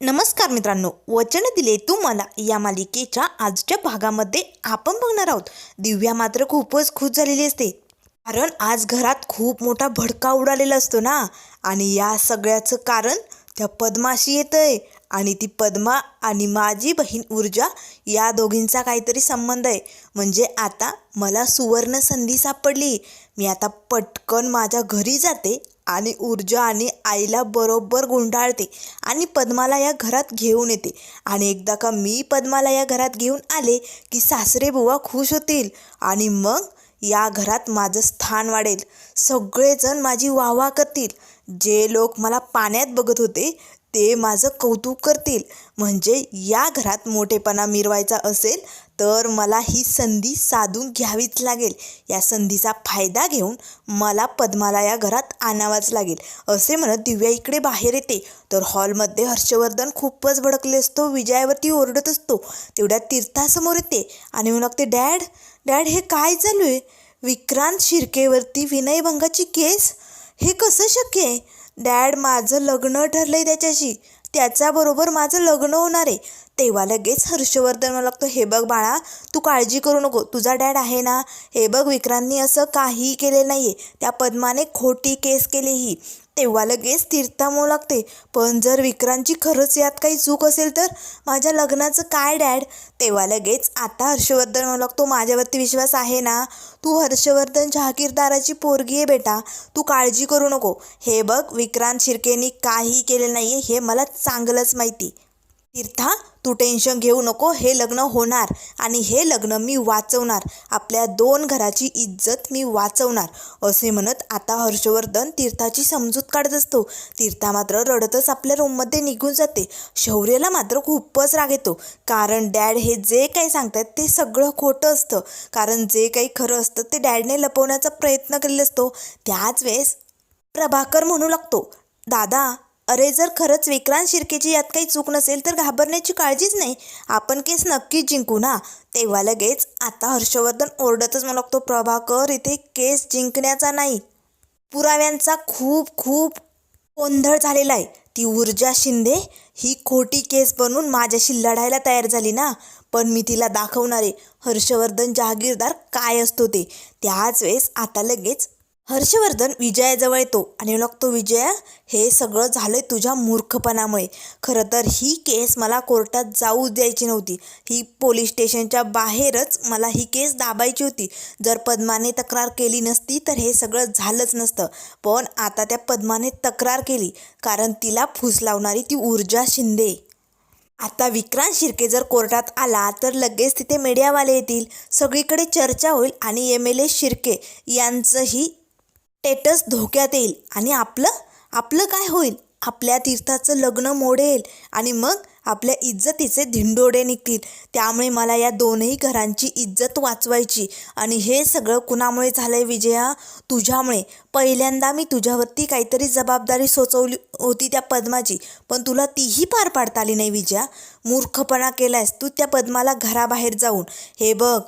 नमस्कार मित्रांनो वचन दिले तू मला या मालिकेच्या आजच्या भागामध्ये आपण बघणार आहोत. दिव्या मात्र खूपच खुश झालेली असते. कारण आज घरात खूप मोठा भडका उडालेला असतो ना? आणि या सगळ्याचं कारण त्या पद्माशी येतंय. आणि ती पद्मा आणि माझी बहीण ऊर्जा या दोघींचा काहीतरी संबंध आहे. म्हणजे आता मला सुवर्ण संधी सापडली. मी आता पटकन माझ्या घरी जाते आणि ऊर्जा आणि आईला बरोबर गुंडाळते आणि पद्माला या घरात घेऊन येते. आणि एकदा का मी पद्माला या घरात घेऊन आले की सासरे बुवा खुश होतील आणि मग या घरात माझं स्थान वाढेल. सगळेजण माझी वाहवा करतील. जे लोक मला पाण्यात बघत होते ते माझं कौतुक करतील. म्हणजे या घरात मोठेपणा मिरवायचा असेल तर मला ही संधी साधून घ्यावीच लागेल. या संधीचा फायदा घेऊन मला पद्माला या घरात आणावाच लागेल असे म्हणत दिव्या इकडे बाहेर येते. तर हॉलमध्ये हर्षवर्धन खूपच भडकले असतो विजयावरती ओरडत असतो. तेवढ्यात तीर्थासमोर येते आणि म्हणू लागते डॅड डॅड हे काय चालू आहे? विक्रांत शिर्केवरती विनयभंगाची केस? हे कसं शक्य आहे? डॅड माझं लग्न ठरलं आहे त्याच्याशी. त्याच्याबरोबर माझं लग्न होणार आहे. तेव्हा लगेच हर्षवर्धन मला लागतो हे बघ बाळा तू काळजी करू नको. तुझा डॅड आहे ना हे बघ विक्रांतनी असं काहीही केले नाही आहे त्या पद्माने खोटी केस केली ही. तेव्हा लगेच तीर्था लागते. पण जर विक्रांतची खरंच यात काही चूक असेल तर? माझ्या लग्नाचं काय डॅड? तेव्हा लगेच आता हर्षवर्धन म्हणू लागतो माझ्यावरती विश्वास आहे ना? तू हर्षवर्धन जहागीरदाराची पोरगी आहे बेटा. तू काळजी करू नको. हे बघ विक्रांत शिर्केनी काही केले नाही आहे हे मला चांगलंच माहिती. तीर्था तू टेन्शन घेऊ नको हे लग्न होणार आणि हे लग्न मी वाचवणार. आपल्या दोन घराची इज्जत मी वाचवणार असे म्हणत आता हर्षवर्धन तीर्थाची समजूत काढत असतो. तीर्था मात्र रडतच आपल्या रूममध्ये निघून जाते. शौर्यला मात्र खूपच राग येतो. कारण डॅड हे जे काही सांगतात ते सगळं खोटं असतं. कारण जे काही खरं असतं ते डॅडने लपवण्याचा प्रयत्न केलेला असतो. त्याच वेळेस प्रभाकर म्हणू लागतो दादा अरे जर खरंच विक्रांत शिर्केची यात काही चूक नसेल तर घाबरण्याची काळजीच नाही. आपण केस नक्कीच जिंकू ना. तेव्हा लगेच आता हर्षवर्धन ओरडतच म्हणू लागतो प्रभाकर इथे केस जिंकण्याचा नाही. पुराव्यांचा खूप खूप गोंधळ झालेला आहे. ती ऊर्जा शिंदे ही खोटी केस बनून माझ्याशी लढायला तयार झाली ना. पण मी तिला दाखवणारे हर्षवर्धन जहागीरदार काय असतो ते. त्याच वेळेस आता लगेच हर्षवर्धन विजयाजवळ येतो आणि लागतो विजया हे सगळं झालंय तुझ्या मूर्खपणामुळे. खरं तर ही केस मला कोर्टात जाऊ द्यायची नव्हती. ही पोलीस स्टेशनच्या बाहेरच मला ही केस दाबायची होती. जर पद्माने तक्रार केली नसती तर हे सगळं झालंच नसतं. पण आता त्या पद्माने तक्रार केली कारण तिला फूस लावणारी ती ऊर्जा शिंदे. आता विक्रांत शिर्के जर कोर्टात आला तर लगेच तिथे मीडियावाले येतील. सगळीकडे चर्चा होईल आणि एम एल ए शिर्के यांचंही स्टेटस धोक्यात येईल आणि आपलं आपलं काय होईल? आपल्या तीर्थाचं लग्न मोडेल आणि मग आपल्या इज्जतीचे धिंडोडे निघतील. त्यामुळे मला या दोनही घरांची इज्जत वाचवायची. आणि हे सगळं कुणामुळे झालं आहे विजया? तुझ्यामुळे. पहिल्यांदा मी तुझ्यावरती काहीतरी जबाबदारी सोचवली होती त्या पद्माची. पण तुला तीही पार पाडता आली नाही विजया. मूर्खपणा केलायस तू त्या पद्माला घराबाहेर जाऊन. हे बघ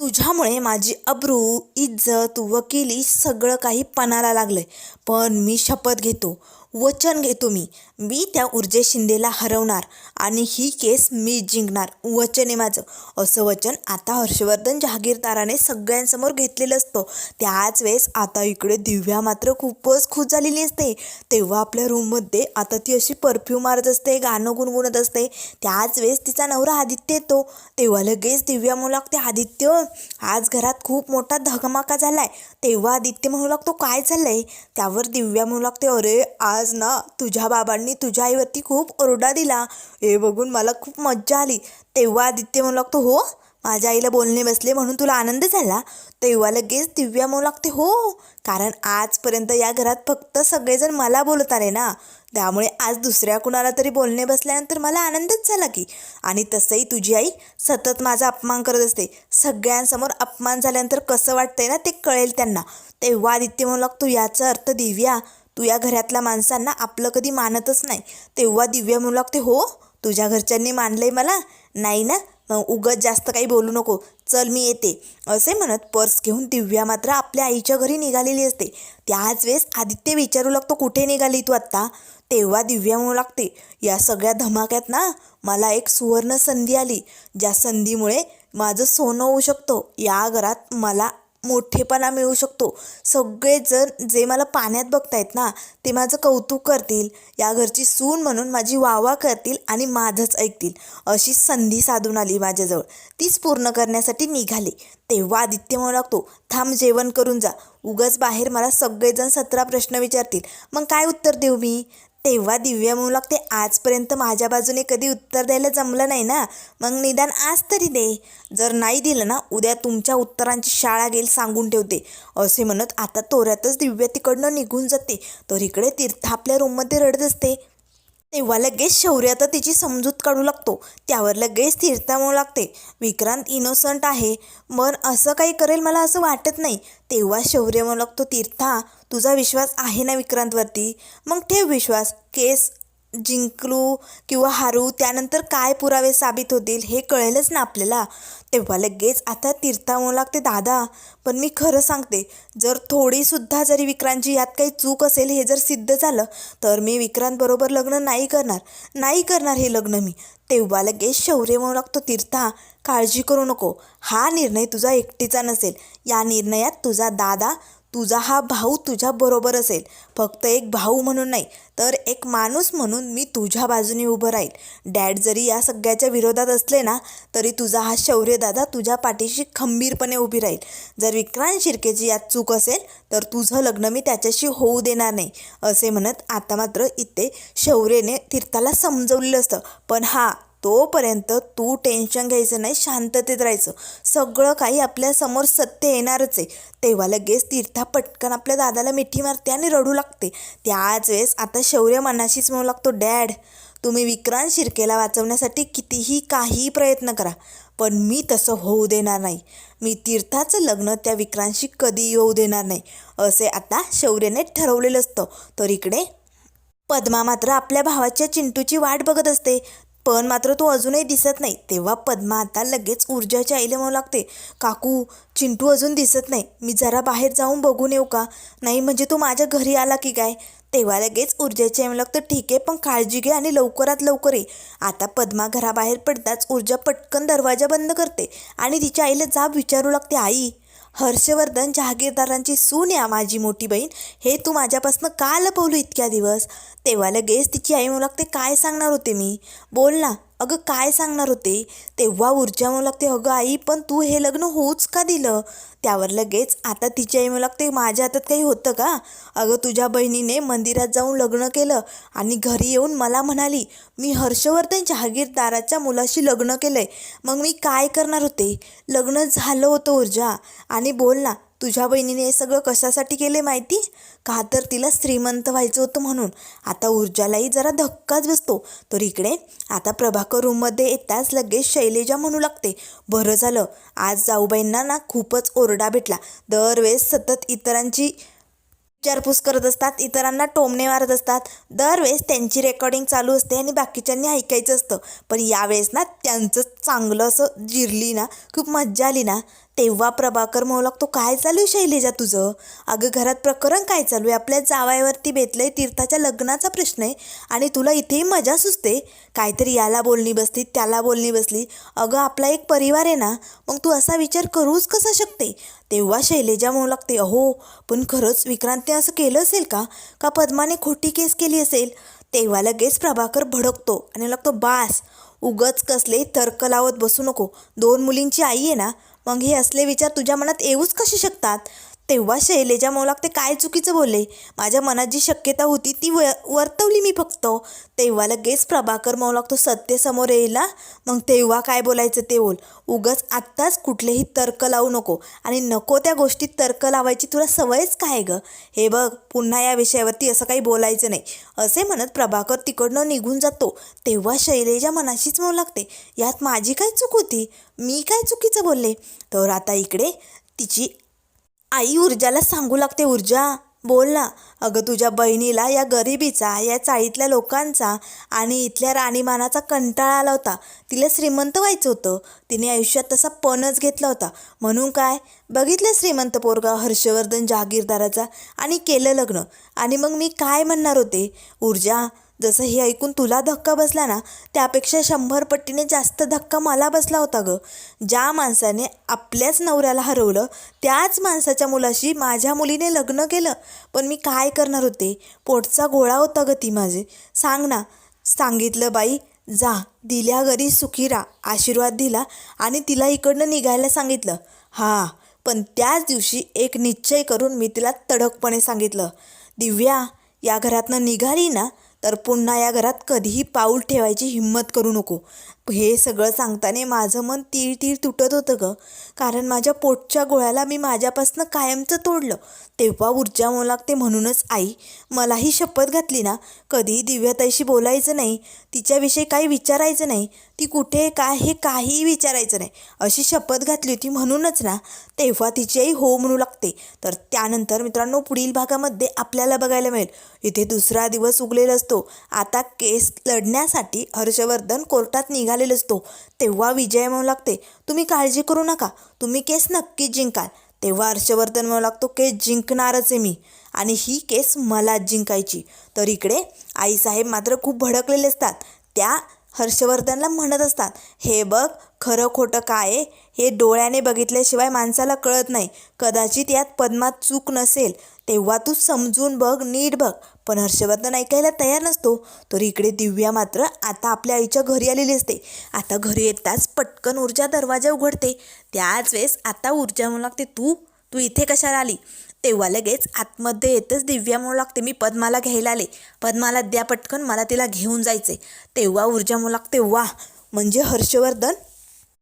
तुझ्यामुळे माझी अब्रू इज्जत वकिली सगळं काही पणाला लागलं आहे पण मी शपथ घेतो वचन घेतो मी. मी त्या ऊर्जे शिंदेला हरवणार आणि ही केस मी जिंकणार. वचन आहे माझं. असं वचन आता हर्षवर्धन जहागीरदाराने सगळ्यांसमोर घेतलेलं असतं. त्याच वेळेस आता इकडे दिव्या मात्र खूपच खुश झालेली असते. तेव्हा आपल्या रूममध्ये आता ती अशी परफ्यूम मारत असते गाणं गुणगुणत असते. त्याच वेळेस तिचा नवरा आदित्य येतो. तेव्हा लगेच दिव्या म्हणू लागते आदित्य आज घरात खूप मोठा धमाका झालाय. तेव्हा आदित्य म्हणू लागतो काय झालंय? त्यावर दिव्या म्हणू लागते अरे आज ना तुझ्या बाबांनी तुझ्या आईवरती खूप ओरडा दिला. हे बघून मला खूप मज्जा आली. तेव्हा आदित्य म्हणू लागतो हो माझ्या आईला बोलणे बसले म्हणून तुला आनंद झाला? तेव्हा लगेच दिव्या म्हणू लागते हो कारण आजपर्यंत या घरात फक्त सगळेजण मला बोलत आले ना. त्यामुळे आज दुसऱ्या कुणाला तरी बोलणे बसल्यानंतर मला आनंदच झाला की. आणि तसंही तुझी आई सतत माझा अपमान करत असते. सगळ्यांसमोर अपमान झाल्यानंतर कसं वाटतंय ना ते कळेल त्यांना. तेव्हा आदित्य म्हणू लागतो याचा अर्थ दिव्या तू या घरातल्या माणसांना आपलं कधी मानतच नाही. तेव्हा दिव्या म्हणू लागते हो तुझ्या घरच्यांनी मानलंय मला. नाही ना मग उगत जास्त काही बोलू नको. चल मी येते. असे म्हणत पर्स घेऊन दिव्या मात्र आपल्या आईच्या घरी निघालेली असते. त्याच वेळेस आदित्य विचारू लागतो कुठे निघाली तू आत्ता? तेव्हा दिव्या म्हणू लागते या सगळ्या धमाक्यात ना मला एक सुवर्ण संधी आली. ज्या संधीमुळे माझं सोनं होऊ शकतं. या घरात मला मोठेपणा मिळू शकतो. सगळेजण जे मला पाण्यात बघतायत ना ते माझं कौतुक करतील. या घरची सून म्हणून माझी वावा करतील आणि माझंच ऐकतील. अशी संधी साधून आली माझ्याजवळ. तीच पूर्ण करण्यासाठी निघाले. तेव्हा आदित्य म्हणू लागतो थांब जेवण करून जा. उगाच बाहेर मला सगळेजण सतरा प्रश्न विचारतील. मग काय उत्तर देऊ मी? तेव्हा दिव्या म्हणू लागते आजपर्यंत माझ्या बाजूने कधी उत्तर द्यायला जमलं नाही ना? मग निदान आज तरी दे. जर नाही दिलं ना उद्या तुमच्या उत्तरांची शाळा गेल सांगून ठेवते. असे म्हणत आता तोऱ्यातच दिव्या तिकडनं निघून जाते. तर इकडे तीर्थ आपल्या रूममध्ये रडत असते. तेव्हा लगेच शौर्य तर तिची समजूत काढू लागतो. त्यावर लगेच स्थिरता म्हणू लागते. विक्रांत इनोसंट आहे. मन असं काही करेल मला असं वाटत नाही. तेव्हा शौर्य म्हणू लागतो. तीर्था तुझा विश्वास आहे ना विक्रांतवरती? मग ठेव विश्वास. केस जिंकलू किंवा हारू त्यानंतर काय पुरावे साबित होतील हे कळेलच ना आपल्याला. तेव्हा लगेच आता तीर्था म्हणू लागते दादा. पण मी खरं सांगते जर थोडीसुद्धा जरी विक्रांतची यात काही चूक असेल हे जर सिद्ध झालं तर मी विक्रांतबरोबर लग्न नाही करणार. नाही करणार हे लग्न मी. तेव्हा लगेच शौर्य म्हणू लागतो तीर्था. काळजी करू नको. हा निर्णय तुझा एकटीचा नसेल. या निर्णयात तुझा दादा तुझा हा भाऊ तुझ्या बरोबर असेल. फक्त एक भाऊ म्हणून नाही तर एक माणूस म्हणून मी तुझ्या बाजूने उभं राहील. डॅड जरी या सगळ्याच्या विरोधात असले ना तरी तुझा हा शौर्य दादा तुझ्या पाठीशी खंबीरपणे उभी राहील. जर विक्रांत शिर्केची यात चूक असेल तर तुझं लग्न मी त्याच्याशी होऊ देणार नाही असे म्हणत आता मात्र इथे शौर्यने तीर्थाला समजवलेलं असतं. पण हा तोपर्यंत तू टेन्शन घ्यायचं नाही शांततेत राहायचं. सगळं काही आपल्यासमोर सत्य येणारच आहे. तेव्हा लगेच तीर्था पटकन आपल्या दादाला मिठी मारते आणि रडू लागते. त्याच वेळेस आता शौर्य मनाशीच म्हणू लागतो डॅड तुम्ही विक्रांत शिर्केला वाचवण्यासाठी कितीही काही प्रयत्न करा पण मी तसं होऊ देणार नाही. मी तीर्थाचं लग्न त्या विक्रांतशी कधी होऊ देणार नाही. असे आता शौर्यने ठरवलेलं असतं. तर इकडे पद्मा मात्र आपल्या भावाच्या चिंटूची वाट बघत असते. पण मात्र तो अजूनही दिसत नाही. तेव्हा पद्मा आता लगेच ऊर्जाच्या आईला म्हणू लागते. काकू चिंटू अजून दिसत नाही. मी जरा बाहेर जाऊन बघून येऊ का? नाही म्हणजे तो माझ्या घरी आला की काय? तेव्हा लगेच ऊर्जाची आई म्हणू लागतं. ठीक आहे पण काळजी घे आणि लवकरात लवकर ये. आता पद्मा घराबाहेर पडताच ऊर्जा पटकन दरवाजा बंद करते आणि तिच्या आईला जाब विचारू लागते. आई! हर्षवर्धन जहागीरदारांची सून या माझी मोठी बहीण. हे तू माझ्यापासून का लपवलं इतक्या दिवस? तेव्हा लगेच तिची आई म्हणू ते काय सांगणार होते मी? बोल ना. अगं काय सांगणार होते? तेव्हा ऊर्जा म्हणू लागते अगं आई पण तू हे लग्न होऊच का दिलं? त्यावर लगेच आता तिची आई म्हणू लागते माझ्या हातात काही होतं का? अगं तुझ्या बहिणीने मंदिरात जाऊन लग्न केलं आणि घरी येऊन मला म्हणाली मी हर्षवर्धन जहागीरदाराच्या मुलाशी लग्न केलं आहे मग मी काय करणार होते? लग्न झालं होतं ऊर्जा आणि बोल ना तुझ्या बहिणीने हे सगळं कशासाठी केले माहिती? का तर तिला श्रीमंत व्हायचं होतं म्हणून. आता ऊर्जालाही जरा धक्काच बसतो. तर इकडे आता प्रभाकर रूममध्ये येताच लगेच शैलेजा म्हणू लागते. बरं झालं. आज जाऊबाईंना ना खूपच ओरडा भेटला. दरवेळेस सतत इतरांची विचारपूस करत असतात इतरांना टोमणे मारत असतात. दरवेळेस त्यांची रेकॉर्डिंग चालू असते आणि बाकीच्यांनी ऐकायचं असतं. पण यावेळेस ना त्यांचं चांगलं असं जिरली ना खूप मज्जा आली ना तेव्हा प्रभाकर म्हणू लागतो काय चालू आहे शैलेजा तुझं? अगं घरात प्रकरण काय चालू आहे? आपल्या जावयावरती बेतलंय तीर्थाच्या लग्नाचा प्रश्न आहे आणि तुला इथेही मजा सुचते? काहीतरी याला बोलणी बसली त्याला बोलणी बसली. अगं आपला एक परिवार आहे ना मग तू असा विचार करूच कसा शकते? तेव्हा शैलेजा म्हणू लागते अहो पण खरंच विक्रांतने असं केलं असेल का? का पद्माने खोटी केस केली असेल? तेव्हा लगेच प्रभाकर भडकतो आणि लागतो बास उगच कसले तर्क लावत बसू नको. दोन मुलींची आई आहे ना मग हे असले विचार तुझ्या मनात येऊच कसे शकतात? तेव्हा शैलेजा मौलाक लागते काय चुकीचं बोलले? माझ्या मनात जी शक्यता होती ती व वर्तवली मी फक्त. तेव्हा लगेच प्रभाकर मौलाक लागतो सत्य समोर मग तेव्हा काय बोलायचं ते बोल. उगच आत्ताच कुठलेही तर्क लावू नको. आणि नको त्या गोष्टीत तर्क लावायची तुला सवयच काय गं? हे बघ पुन्हा या विषयावरती असं काही बोलायचं नाही. असे म्हणत प्रभाकर तिकडनं निघून जातो. तेव्हा शैलेजा मनाशीच म्हणू लागते यात माझी काय चूक होती? मी काय चुकीचं बोलले? तर आता इकडे तिची आई ऊर्जाला सांगू लागते ऊर्जा. बोल ना. अगं तुझ्या बहिणीला या गरिबीचा या चाळीतल्या लोकांचा आणि इथल्या राणीमानाचा कंटाळा आला होता. तिला श्रीमंत व्हायचं होतं. तिने आयुष्यात तसा पणच घेतला होता. म्हणून काय? बघितलं श्रीमंत पोरगा हर्षवर्धन जहागीरदाराचा आणि केलं लग्न. आणि मग मी काय म्हणणार होते? ऊर्जा जसं हे ऐकून तुला धक्का बसला ना त्यापेक्षा शंभर पट्टीने जास्त धक्का मला बसला होता गं. ज्या माणसाने आपल्याच नवऱ्याला हरवलं त्याच माणसाच्या मुलाशी माझ्या मुलीने लग्न केलं. पण मी काय करणार होते? पोटचा गोळा होता ग ती माझे. सांग ना. सांगितलं बाई जा. दिल्या घरी सुखीरा आशीर्वाद दिला आणि तिला इकडनं निघायला सांगितलं. हां. पण त्याच दिवशी एक निश्चय करून मी तिला तडकपणे सांगितलं. दिव्या या घरातनं निघाली ना तर पुन्हा या घरात कधीही पाऊल ठेवायची हिंमत करू नको. हे सगळं सांगताना माझं मन तीळ तीळ तुटत होतं ग. कारण माझ्या पोटच्या गोळ्याला मी माझ्यापासनं कायमचं तोडलं. तेव्हा ऊर्जा मला लागते म्हणूनच आई मलाही शपथ घातली ना. कधीही दिव्याताईशी बोलायचं नाही तिच्याविषयी काही विचारायचं नाही ती कुठे काय हे काहीही विचारायचं नाही. अशी शपथ घातली होती म्हणूनच ना. तेव्हा तिची आई हो म्हणू लागते. तर त्यानंतर मित्रांनो पुढील भागामध्ये आपल्याला बघायला मिळेल. इथे दुसरा दिवस उगलेला असतो. आता केस लढण्यासाठी हर्षवर्धन कोर्टात निघालेला असतो. तेव्हा विजय म्हणू लागते तुम्ही काळजी करू नका तुम्ही केस नक्की जिंकाल. तेव्हा हर्षवर्धन म्हणू लागतो केस जिंकणारच आहे मी. आणि ही केस मलाच जिंकायची. तर इकडे आईसाहेब मात्र खूप भडकलेले असतात. त्या हर्षवर्धनला म्हणत असतात हे बघ खरं खोटं काय आहे? हे डोळ्याने बघितल्याशिवाय माणसाला कळत नाही. कदाचित यात पद्मात चूक नसेल. तेव्हा तू समजून बघ नीट बघ पण हर्षवर्धन ऐकायला तयार नसतो तर इकडे दिव्या मात्र आता आपल्या आईच्या घरी आलेली असते. आता घरी येताच पटकन ऊर्जा दरवाजा उघडते. त्याच वेळेस आता ऊर्जा म्हणू लागते तू तू इथे कशाला आली? तेव्हा लगेच आतमध्ये येतच दिव्या म्हणू लागते मी पद्माला घ्यायला आले. पद्माला द्या पटकन मला तिला घेऊन जायचे तेव्हा ऊर्जा म्हणू लागते वा म्हणजे हर्षवर्धन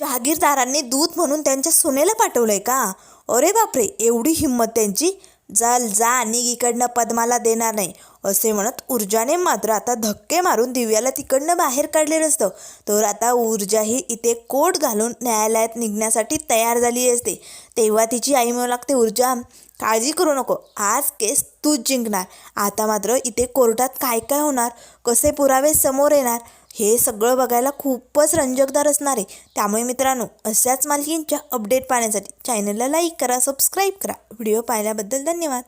जहागीरदारांनी दूध म्हणून त्यांच्या सुनेला पाठवलंय का? अरे बापरे एवढी हिंमत त्यांची. जाल जा आणि इकडनं पद्माला देणार नाही. असे म्हणत ऊर्जाने मात्र आता धक्के मारून दिव्याला तिकडनं बाहेर काढलेलं असतं. तर आता ऊर्जाही इथे कोट घालून न्यायालयात निघण्यासाठी तयार झाली असते. तेव्हा तिची आई म्हणू लागते ऊर्जा काळजी करू नको. आज केस तूच जिंकणार. आता मात्र इथे कोर्टात काय काय होणार? कसे पुरावे समोर येणार? हे सगळं बघायला खूपच रंजकदार असणार आहे. त्यामुळे मित्रांनो अशाच मालकींच्या अपडेट पाहण्यासाठी चॅनलला लाईक करा सबस्क्राईब करा. व्हिडिओ पाहिल्याबद्दल धन्यवाद.